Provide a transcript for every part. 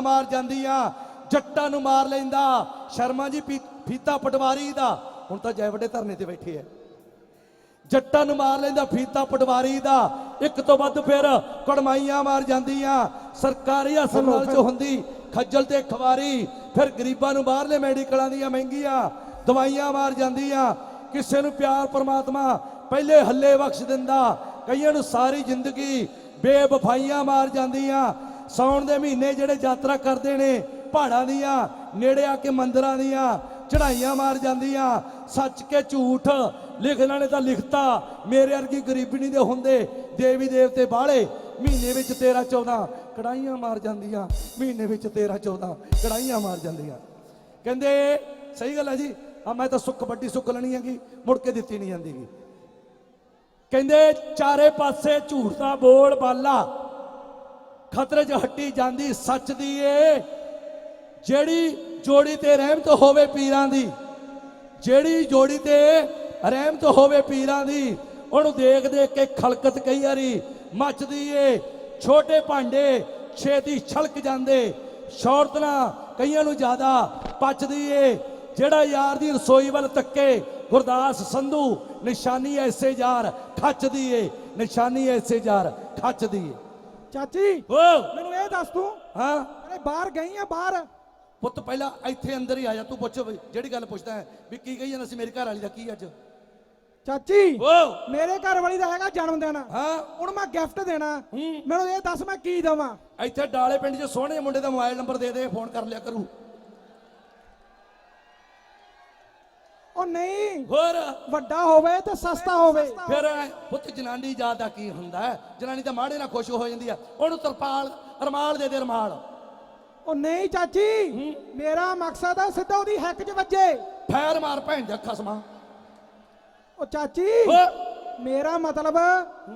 ਮਾਰ ਜਾਂਦੀਆਂ, ਜੱਟਾਂ ਨੂੰ ਮਾਰ ਲੈਂਦਾ, ਸ਼ਰਮਾ ਜੀ ਫੀਤਾ ਪਟਵਾਰੀ ਦਾ। ਹੁਣ ਤਾਂ ਜੈ ਵੱਡੇ ਧਰਨੇ ਤੇ ਬੈਠੇ ਐ। ਜੱਟਾਂ ਨੂੰ ਮਾਰ ਲੈਂਦਾ, ਫੀਤਾ ਪਟਵਾਰੀ ਦਾ। ਇੱਕ ਤੋਂ ਵੱਧ ਫਿਰ ਕੜਮਾਈਆਂ ਮਾਰ ਜਾਂਦੀਆਂ। ਸਰਕਾਰੀ ਹਸਪਤਾਲ 'ਚ ਹੁੰਦੀ, ਖੱਜਲ ਤੇ ਖਵਾਰੀ। ਫਿਰ ਗਰੀਬਾਂ ਨੂੰ ਬਾਹਰਲੇ ਮੈਡੀਕਲਾਂ ਦੀਆਂ ਮਹਿੰਗੀਆਂ ਦਵਾਈਆਂ ਮਾਰ ਜਾਂਦੀਆਂ। ਕਿਸੇ ਨੂੰ ਪਿਆਰ ਪਰਮਾਤਮਾ ਪਹਿਲੇ ਹੱਲੇ ਬਖਸ਼ ਦਿੰਦਾ। ਕਈਆਂ ਨੂੰ ਸਾਰੀ ਜ਼ਿੰਦਗੀ ਬੇਵਫਾਈਆਂ ਮਾਰ ਜਾਂਦੀਆਂ। ਸੌਣ ਦੇ ਮਹੀਨੇ ਜਿਹੜੇ ਯਾਤਰਾ ਕਰਦੇ ਨੇ, ਪਹਾੜਾਂ ਦੀਆਂ, ਨੇੜੇ ਆ ਕੇ ਮੰਦਰਾਂ ਦੀਆਂ ਚੜਾਈਆਂ ਮਾਰ ਜਾਂਦੀਆਂ, ਸੱਚ ਕੇ ਝੂਠ ਲਿਖਣਾ ਨੇ ਤਾਂ ਲਿਖਤਾ, ਮੇਰੇ ਵਰਗੀ ਗਰੀਬੀ ਨਹੀਂ ਦੇ ਹੁੰਦੇ, ਦੇਵੀ ਦੇਵਤੇ ਬਾਹਲੇ, ਮਹੀਨੇ ਵਿੱਚ 13 14 ਕੜਾਈਆਂ ਮਾਰ ਜਾਂਦੀਆਂ, ਮਹੀਨੇ ਵਿੱਚ 13 14 ਕੜਾਈਆਂ ਮਾਰ ਜਾਂਦੀਆਂ। ਕਹਿੰਦੇ, ਸਹੀ ਗੱਲ ਹੈ ਜੀ ਆ ਮੈਂ ਤਾਂ ਸੁੱਕ ਵੱਡੀ ਸੁੱਕ ਲੈਣੀ ਹੈਗੀ, ਮੁੜ ਕੇ ਦਿੱਤੀ ਨਹੀਂ ਜਾਂਦੀਗੀ। ਕਹਿੰਦੇ, ਚਾਰੇ ਪਾਸੇ ਝੂਠ ਦਾ ਬੋਲ ਬਾਲਾ ਖਤਰੇ 'ਚ ਹੱਟੀ ਜਾਂਦੀ, ਸੱਚ ਦੀ ਏ। ਜਿਹੜੀ ਜੋੜੀ ਤੇ ਰਹਿਮਤ ਹੋਵੇ ਪੀਰਾਂ ਦੀ, ਜਿਹੜੀ ਜੋੜੀ ਤੇ ਰਹਿਮਤ ਹੋਵੇ ਪੀਰਾਂ ਦੀ, ਉਹਨੂੰ ਦੇਖ ਦੇਖ ਕੇ ਖਲਕਤ ਕਈ ਵਾਰੀ ਮੱਚਦੀ ਏ। ਛੋਟੇ ਭਾਂਡੇ ਛੇਤੀ ਛਲਕ ਜਾਂਦੇ ਸ਼ੌਰਤਨਾ ਕਈਆਂ ਨੂੰ ਜ਼ਿਆਦਾ ਪਚਦੀ ਏ। ਜਿਹੜਾ ਯਾਰ ਦੀ ਰਸੋਈ ਵੱਲ ਤੱਕੇ, ਗੁਰਦਾਸ ਸੰਧੂ, ਨਿਸ਼ਾਨੀ ਐਸੇ ਯਾਰ ਖੱਚਦੀ ਏ, ਨਿਸ਼ਾਨੀ ਐਸੇ ਯਾਰ ਖੱਚਦੀ ਏ। ਚਾਚੀ ਓ। ਮੈਨੂੰ ਇਹ ਦੱਸ ਤੂੰ ਹਾਂ। ਅਰੇ ਬਾਹਰ ਗਈ ਆ ਬਾਹਰ। ਪੁੱਤ ਪਹਿਲਾਂ ਇੱਥੇ ਅੰਦਰ ਹੀ ਆ ਜਾ ਤੂੰ ਪੁੱਛ ਵੀ ਜਿਹੜੀ ਗੱਲ ਪੁੱਛਦਾ ਹੈ ਵੀ ਕੀ ਕਹੀ ਜਾਂਦਾ ਸੀ ਮੇਰੀ ਘਰ ਵਾਲੀ ਦਾ ਕੀ ਅੱਜ? ਚਾਚੀ ਓ। ਮੇਰੇ ਘਰ ਵਾਲੀ ਦਾ ਹੈਗਾ ਜਨਮ ਦਿਨ। ਹਾਂ। ਹੁਣ ਮੈਂ ਗਿਫਟ ਦੇਣਾ। ਮੈਨੂੰ ਇਹ ਦੱਸ ਮੈਂ ਕੀ ਦਵਾਂ? ਇੱਥੇ ਡਾਲੇ ਪਿੰਡ 'ਚ ਸੋਹਣੇ ਮੁੰਡੇ ਦਾ ਮੋਬਾਈਲ ਨੰਬਰ ਦੇ ਦੇ ਫੋਨ ਕਰ ਲਿਆ ਕਰੂ। ਉਹ ਨਹੀਂ। ਹੋਰ? ਵੱਡਾ ਹੋਵੇ ਤੇ ਸਸਤਾ ਹੋਵੇ। ਫਿਰ ਪੁੱਤ ਜਨਾਨੀ ਜਾਤ ਦਾ ਕੀ ਹੁੰਦਾ ਜਨਾਨੀ ਤਾਂ ਮਾੜੇ ਨਾਲ ਖੁਸ਼ ਹੋ ਜਾਂਦੀ ਆ। ਉਹਨੂੰ ਤਰਪਾਲ ਰਮਾਲ ਦੇ ਦੇ ਰਮਾਲ। ਉਹ ਨਹੀਂ ਚਾਚੀ ਮੇਰਾ ਮਕਸਦ ਆ ਸਿੱਧਾ ਉਹਦੀ ਹੈਕ 'ਚ ਵੱਜੇ। ਫੈਰ ਮਾਰ ਭੈਣ ਦਾ ਖਸਮਾ ਉਹ ਚਾਚੀ। ਓ ਮੇਰਾ ਮਤਲਬ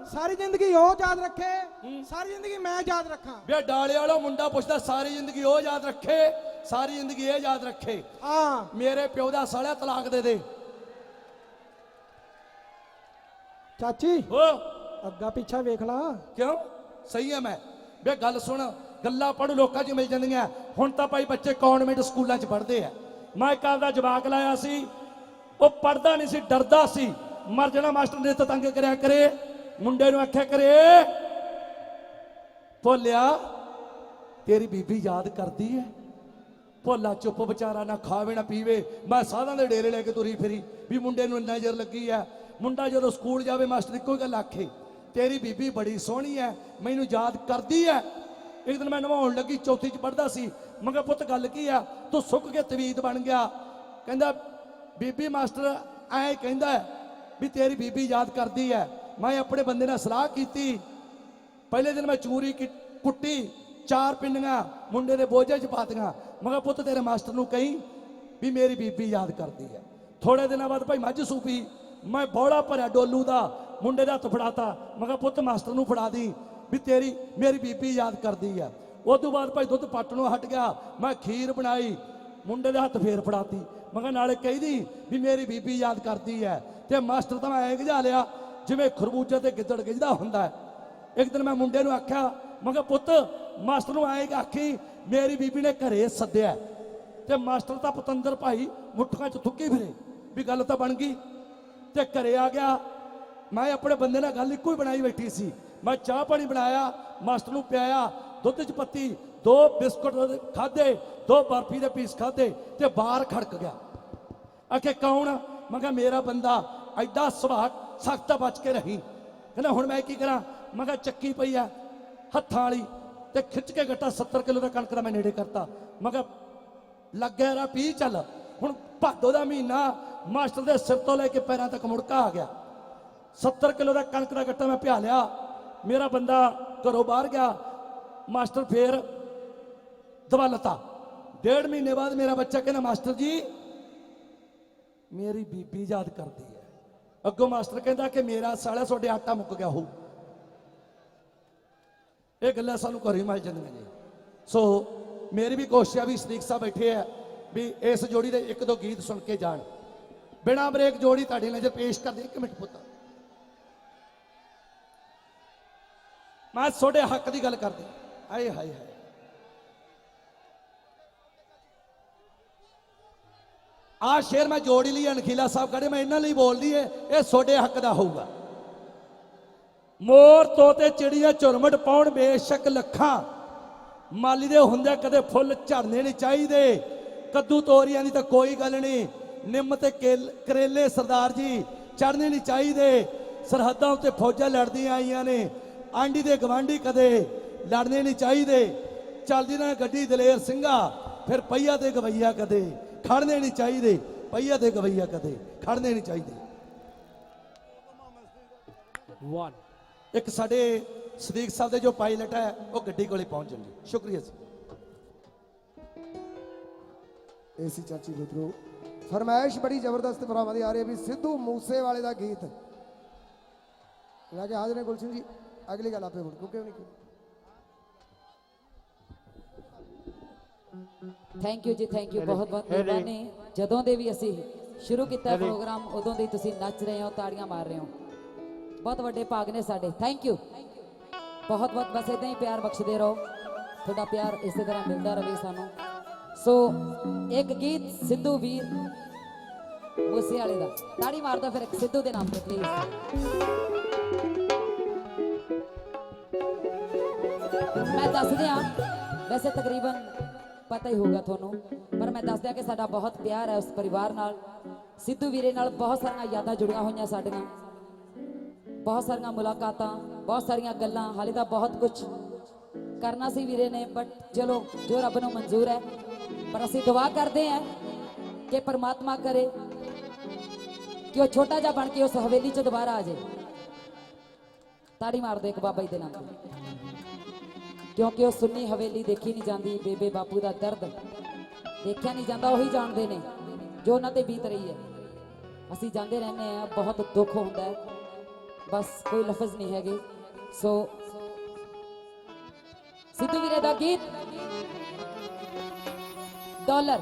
ਸਾਰੀ ਜ਼ਿੰਦਗੀ ਉਹ ਯਾਦ ਰੱਖੇ ਸਾਰੀ ਜ਼ਿੰਦਗੀ ਮੈਂ ਯਾਦ ਰੱਖਾਂ। ਵੇ ਡਾਲੇ ਵਾਲਾ ਮੁੰਡਾ ਪੁੱਛਦਾ ਸਾਰੀ ਜ਼ਿੰਦਗੀ ਉਹ ਯਾਦ ਰੱਖੇ ਸਾਰੀ ਜ਼ਿੰਦਗੀ ਇਹ ਯਾਦ ਰੱਖੇ। ਹਾਂ। ਮੇਰੇ ਪਿਓ ਦਾ ਸਾਲਿਆ ਤਲਾਕ ਦੇ ਦੇ। ਚਾਚੀ ਓ। ਅੱਗਾ ਪਿੱਛਾ ਵੇਖ ਲਾ। ਕਿਉਂ? ਸਹੀ ਹੈ ਮੈਂ। ਵੇ ਗੱਲ ਸੁਣ ਗੱਲਾਂ ਪੜ੍ਹ ਲੋਕਾਂ 'ਚ ਮਿਲ ਜਾਂਦੀਆਂ। ਹੁਣ ਤਾਂ ਭਾਈ ਬੱਚੇ ਕਨਵੈਂਟ ਸਕੂਲਾਂ 'ਚ ਪੜ੍ਹਦੇ ਆ। ਮੈਂ ਇੱਕ ਆਪਦਾ ਜਵਾਕ ਲਾਇਆ ਸੀ ਉਹ ਪੜ੍ਹਦਾ ਨਹੀਂ ਸੀ ਡਰਦਾ ਸੀ। ਮਰ ਜਾਣਾ ਮਾਸਟਰ ਨੇ ਤਾਂ ਤੰਗ ਕਰਿਆ ਕਰੇ, ਮੁੰਡੇ ਨੂੰ ਆਖਿਆ ਕਰੇ, ਭੋਲਿਆ, ਤੇਰੀ ਬੀਬੀ ਯਾਦ ਕਰਦੀ ਹੈ ਭੋਲਾ ਚੁੱਪ ਵਿਚਾਰਾ ਨਾ ਖਾਵੇ ਨਾ ਪੀਵੇ, ਮੈਂ ਸਾਧਾਂ ਦੇ ਡੇਰੇ ਲੈ ਕੇ ਤੁਰੀ ਫਿਰੀ ਵੀ ਮੁੰਡੇ ਨੂੰ ਨਜ਼ਰ ਲੱਗੀ ਆ ਮੁੰਡਾ ਜਦੋਂ ਸਕੂਲ ਜਾਵੇ, ਮਾਸਟਰ ਇੱਕੋ ਹੀ ਗੱਲ ਆਖੇ, ਤੇਰੀ ਬੀਬੀ ਬੜੀ ਸੋਹਣੀ ਐ, ਮੈਨੂੰ ਯਾਦ ਕਰਦੀ ਐ। ਇੱਕ ਦਿਨ ਮੈਂ ਨਵਾਉਣ ਲੱਗੀ, ਚੌਥੀ ਚ ਪੜਦਾ ਸੀ, ਮੈਂ ਕਿਹਾ, ਪੁੱਤ ਗੱਲ ਕੀ ਆ ਤੂੰ ਸੁੱਕ ਕੇ ਤਵੀਤ ਬਣ ਗਿਆ। ਕਹਿੰਦਾ, ਬੀਬੀ ਮਾਸਟਰ ਐ ਕਹਿੰਦਾ ਵੀ ਤੇਰੀ ਬੀਬੀ ਯਾਦ ਕਰਦੀ ਹੈ। ਮੈਂ ਆਪਣੇ ਬੰਦੇ ਨਾਲ ਸਲਾਹ ਕੀਤੀ। ਪਹਿਲੇ ਦਿਨ ਮੈਂ ਚੂਰੀ ਕੀ- ਕੁੱਟੀ, ਚਾਰ ਪਿੰਡੀਆਂ ਮੁੰਡੇ ਦੇ ਬੋਝੇ 'ਚ ਪਾਤੀਆਂ। ਮੈਂ ਪੁੱਤ, ਤੇਰੇ ਮਾਸਟਰ ਨੂੰ ਕਹੀਂ ਵੀ ਮੇਰੀ ਬੀਬੀ ਯਾਦ ਕਰਦੀ ਹੈ। ਥੋੜੇ ਦਿਨਾਂ ਬਾਅਦ ਭਾਈ ਮੱਝ ਸੂਪੀ। ਮੈਂ ਬੋੜਾ ਭਰਿਆ ਡੋਲੂ ਦਾ, ਮੁੰਡੇ ਦਾ ਹੱਥ ਫੜਾਤਾ। ਮੈਂ ਕਿਹਾ, ਪੁੱਤ, ਮਾਸਟਰ ਨੂੰ ਫੜਾ ਦੀ ਵੀ ਤੇਰੀ, ਮੇਰੀ ਬੀਬੀ ਯਾਦ ਕਰਦੀ ਹੈ। ਉਸ ਤੋਂ ਬਾਅਦ ਭਾਈ ਦੁੱਧ ਪੱਟਣੋਂ ਹਟ ਗਿਆ। ਮੈਂ ਖੀਰ ਬਣਾਈ। ਮੁੰਡੇ ਦੇ ਹੱਥ ਫੇਰ ਫੜਾਤੀ। ਮੈਂ ਨਾਲੇ ਕਹੀਦੀ ਵੀ ਮੇਰੀ ਬੀਬੀ ਯਾਦ ਕਰਦੀ ਹੈ ਤੇ ਮਾਸਟਰ ਤਾਂ ਮੈਂ ਐ ਗਜਾ ਲਿਆ, ਜਿਵੇਂ ਖਰਬੂਜੇ ਤੇ ਗਿੱਦੜ ਗਿੱਜਦਾ ਹੁੰਦਾ ਇੱਕ ਦਿਨ ਮੈਂ ਮੁੰਡੇ ਨੂੰ ਆਖਿਆ, ਮੈਂ ਪੁੱਤ, ਮਾਸਟਰ ਨੂੰ ਆਏਗਾ ਆਖੀ, ਮੇਰੀ ਬੀਬੀ ਨੇ ਘਰੇ ਸੱਦਿਆ। ਤੇ ਮਾਸਟਰ ਤਾਂ ਪਤੰਦਰ ਭਾਈ ਮੁੱਠਾਂ 'ਚ ਥੁੱਕੀ ਫਿਰੇ, ਵੀ ਗੱਲ ਤਾਂ ਬਣ ਗਈ। ਤੇ ਘਰੇ ਆ ਗਿਆ। ਮੈਂ ਆਪਣੇ ਬੰਦੇ ਨਾਲ ਗੱਲ ਇੱਕੋ ਹੀ ਬਣਾਈ ਬੈਠੀ ਸੀ। ਮੈਂ ਚਾਹ ਪਾਣੀ ਬਣਾਇਆ, ਮਾਸਟਰ ਨੂੰ ਪਿਆਇਆ, ਦੁੱਧ 'ਚ ਪੱਤੀ ਦੋ ਬਿਸਕੁਟ ਖਾਦੇ ਦੋ ਬਰਫੀ ਦੇ ਪੀਸ ਖਾਦੇ ਤੇ ਬਾਹਰ ਖੜਕ ਗਿਆ। ਆਖੇ, ਕੌਣ? ਮੈਂ ਕਿਹਾ, ਮੇਰਾ ਬੰਦਾ ਐਡਾ ਸੁਭਾਅ, ਸਖਤ ਬਚ ਕੇ ਰਹੀ। ਕਹਿੰਦਾ, ਹੁਣ ਮੈਂ ਕੀ ਕਰਾਂ? ਮੈਂ ਕਿਹਾ, ਚੱਕੀ ਪਈ ਆ, ਹੱਥਾਂ ਵਾਲੀ ਤੇ ਖਿੱਚ ਕੇ ਗੱਟਾ 70 ਕਿਲੋ ਦਾ ਕਣਕ ਦਾ ਮੈਂ ਨੇੜੇ ਕਰਤਾ। ਮੈਂ ਕਿਹਾ, ਲੱਗਿਆ ਰਾ, ਪੀ ਚੱਲ। ਹੁਣ ਭਾਦੋ ਦਾ ਮਹੀਨਾ ਮਾਸਟਰ ਦੇ ਸਿਰ ਤੋਂ ਲੈ ਕੇ ਪੈਰਾਂ ਤੱਕ ਮੁੜਕਾ ਆ ਗਿਆ। 70 ਕਿਲੋ ਦਾ ਕਣਕ ਦਾ ਗੱਟਾ ਮੈਂ ਭਿਆ ਲਿਆ। ਮੇਰਾ ਬੰਦਾ ਘਰੋਂ ਬਾਹਰ ਗਿਆ। ਮਾਸਟਰ ਫੇਰ ਦਵਾਲਤਾ ਡੇਢ ਮਹੀਨੇ ਬਾਅਦ ਮੇਰਾ ਬੱਚਾ ਕਹਿੰਦਾ, ਮਾਸਟਰ ਜੀ, ਮੇਰੀ ਬੀਬੀ ਯਾਦ ਕਰਦੀ ਹੈ। ਅੱਗੋਂ ਮਾਸਟਰ ਕਹਿੰਦਾ ਕਿ ਮੇਰਾ ਸਾਲਿਆ ਤੁਹਾਡੇ ਆਟਾ ਮੁੱਕ ਗਿਆ ਹੋਊ। ਇਹ ਗੱਲਾਂ ਸਾਨੂੰ ਘਰੇ ਮਿਲ ਜਾਂਦੀਆਂ ਜੀ ਸੋ ਮੇਰੀ ਵੀ ਕੋਸ਼ਿਸ਼ ਆ ਵੀ ਸਦੀਕ ਸਾਹਿਬ ਬੈਠੇ ਆ ਵੀ ਇਸ ਜੋੜੀ ਦੇ ਇੱਕ ਦੋ ਗੀਤ ਸੁਣ ਕੇ ਜਾਣ। ਬਿਨਾਂ ਬ੍ਰੇਕ ਜੋੜੀ ਤੁਹਾਡੇ ਨਜ਼ਰ ਪੇਸ਼ ਕਰਦੇ। ਇੱਕ ਮਿੰਟ ਪੁੱਤ। ਮੈਂ ਤੁਹਾਡੇ ਹੱਕ ਦੀ ਗੱਲ ਕਰਦਾ। ਆਏ ਹਾਏ ਹਾਏ। ਆ ਸ਼ੇਰ ਮੈਂ ਜੋੜ ਹੀ ਲਈ, ਅਣਖੀਲਾ ਸਾਹਿਬ ਕਹੜੇ ਮੈਂ ਇਹਨਾਂ ਲਈ ਬੋਲਦੀ ਏ, ਇਹ ਤੁਹਾਡੇ ਹੱਕ ਦਾ ਹੋਊਗਾ। ਮੋਰ ਤੋਤੇ ਚਿੜੀਆਂ ਝੁਰਮਟ ਪਾਉਣ, ਬੇਸ਼ੱਕ ਲੱਖਾਂ। ਮਾਲੀ ਦੇ ਹੁੰਦੇ ਕਦੇ ਫੁੱਲ ਝੜਨੇ ਨਹੀਂ ਚਾਹੀਦੇ। ਕੱਦੂ ਤੋਰੀਆਂ ਦੀ ਤਾਂ ਕੋਈ ਗੱਲ ਨਹੀਂ। ਨਿੰਮ ਤੇ ਕੇਲ- ਕਰੇਲੇ, ਸਰਦਾਰ ਜੀ ਚੜਨੇ ਨਹੀਂ ਚਾਹੀਦੇ। ਸਰਹੱਦਾਂ ਉੱਤੇ ਫੌਜਾਂ ਲੜਦੀਆਂ ਆਈਆਂ ਨੇ। ਆਂਡੀ ਦੇ ਗਵਾਂਢੀ ਕਦੇ ਲੜਨੇ ਨਹੀਂ ਚਾਹੀਦੇ। ਚੱਲਦੀ ਨਾ ਗੱਡੀ ਦਲੇਰ ਸਿੰਘਾ, ਫਿਰ ਪਈਆ ਤੇ ਗਵਈਆ ਕਦੇ। ਖੜਨੇ ਨਹੀਂ ਚਾਹੀਦੇ। ਪਈਆ ਤੇ ਗਵਈਆ ਕਦੇ। ਖੜਨੇ ਨਹੀਂ ਚਾਹੀਦੇ। 1 ਇੱਕ ਸਾਡੇ ਸਦੀਕ ਸਾਹਿਬ ਦੇ ਜੋ ਪਾਇਲਟ ਹੈ ਉਹ ਗੱਡੀ ਕੋਲੇ ਪਹੁੰਚ ਜਾਂਦੇ ਸ਼ੁਕਰੀਆ ਜੀ। ਏਸੀ ਚਾਚੀ ਮਿੱਤਰੋ ਫਰਮਾਇਸ਼ ਬੜੀ ਜ਼ਬਰਦਸਤ ਭਰਾਵਾਂ ਦੀ ਆ ਰਹੀ ਹੈ ਵੀ ਸਿੱਧੂ ਮੂਸੇ ਵਾਲੇ ਦਾ ਗੀਤ। ਲੈ ਕੇ ਹਾਜ਼ਰ ਨੇ ਗੁਲਸ਼ਨ ਜੀ। ਅਗਲੀ ਗੱਲ ਆਪੇ ਹੁਣ ਕਿਉਂਕਿ ਨਹੀਂ thank you ji thank you ਬਹੁਤ ਬਹੁਤ ਮਿਹਰਬਾਨੀ। ਜਦੋਂ ਦੇ ਵੀ ਅਸੀਂ ਸ਼ੁਰੂ ਕੀਤਾ ਪ੍ਰੋਗਰਾਮ ਉਦੋਂ ਦੇ ਤੁਸੀਂ ਨੱਚ ਰਹੇ ਹੋ ਤਾੜੀਆਂ ਮਾਰ ਰਹੇ ਹੋ। ਬਹੁਤ ਵੱਡੇ ਭਾਗ ਨੇ ਸਾਡੇ। ਥੈਂਕ ਯੂ ਬਹੁਤ ਬਹੁਤ ਬਸ ਇਦਾਂ ਹੀ ਪਿਆਰ ਬਖਸ਼ਦੇ ਰਹੋ। ਤੁਹਾਡਾ ਪਿਆਰ ਇਸੇ ਤਰ੍ਹਾਂ ਮਿਲਦਾ ਰਹੇ ਸਾਨੂੰ। ਸੋ ਇੱਕ ਗੀਤ ਸਿੱਧੂ ਵੀਰ ਮੂਸੇ ਵਾਲੇ ਦਾ। ਤਾੜੀ ਮਾਰ ਦਿਓ ਫਿਰ ਇੱਕ ਸਿੱਧੂ ਦੇ ਨਾਮ ਤੇ ਪਲੀਜ਼ ਮੈਂ ਦੱਸ ਦਿਆਂ ਵੈਸੇ ਤਕਰੀਬਨ ਪਤਾ ਹੀ ਹੋਗਾ ਤੁਹਾਨੂੰ। ਪਰ ਮੈਂ ਦੱਸ ਦਿਆਂ ਕਿ ਸਾਡਾ ਬਹੁਤ ਪਿਆਰ ਹੈ ਉਸ ਪਰਿਵਾਰ ਨਾਲ। ਸਿੱਧੂ ਵੀਰੇ ਨਾਲ ਬਹੁਤ ਸਾਰੀਆਂ ਯਾਦਾਂ ਜੁੜੀਆਂ ਹੋਈਆਂ ਸਾਡੀਆਂ। ਬਹੁਤ ਸਾਰੀਆਂ ਮੁਲਾਕਾਤਾਂ, ਬਹੁਤ ਸਾਰੀਆਂ ਗੱਲਾਂ, ਹਾਲੇ ਤਾਂ ਬਹੁਤ ਕੁਝ ਕਰਨਾ ਸੀ ਵੀਰੇ ਨੇ ਬਟ ਚਲੋ, ਜੋ ਰੱਬ ਨੂੰ ਮਨਜ਼ੂਰ ਹੈ। ਪਰ ਅਸੀਂ ਦੁਆ ਕਰਦੇ ਹਾਂ ਕਿ ਪਰਮਾਤਮਾ ਕਰੇ ਕਿ ਉਹ ਛੋਟਾ ਜਿਹਾ ਬਣ ਕੇ ਉਸ ਹਵੇਲੀ 'ਚ ਦੁਬਾਰਾ ਆ ਜਾਏ। ਤਾੜੀ ਮਾਰ ਦੇ ਇੱਕ ਬਾਬਾ ਜੀ ਦੇ ਨਾਮ ਤੇ। ਕਿਉਂਕਿ ਉਹ ਸੁੰਨੀ ਹਵੇਲੀ ਦੇਖੀ ਨਹੀਂ ਜਾਂਦੀ, ਬੇਬੇ ਬਾਪੂ ਦਾ ਦਰਦ। ਦੇਖਿਆ ਨਹੀਂ ਜਾਂਦਾ, ਉਹੀ ਜਾਣਦੇ ਨੇ, ਜੋ ਉਹਨਾਂ ਤੇ ਬੀਤ ਰਹੀ ਹੈ। ਅਸੀਂ ਜਾਂਦੇ ਰਹਿੰਦੇ ਆ ਬਹੁਤ ਦੁੱਖ ਹੁੰਦਾ ਹੈ। ਬਸ ਕੋਈ ਲਫ਼ਜ਼ ਨਹੀਂ ਹੈਗੇ। ਸੋ ਸਿੱਧੂ ਵੀਰੇ ਦਾ ਗੀਤ, ਡਾਲਰ।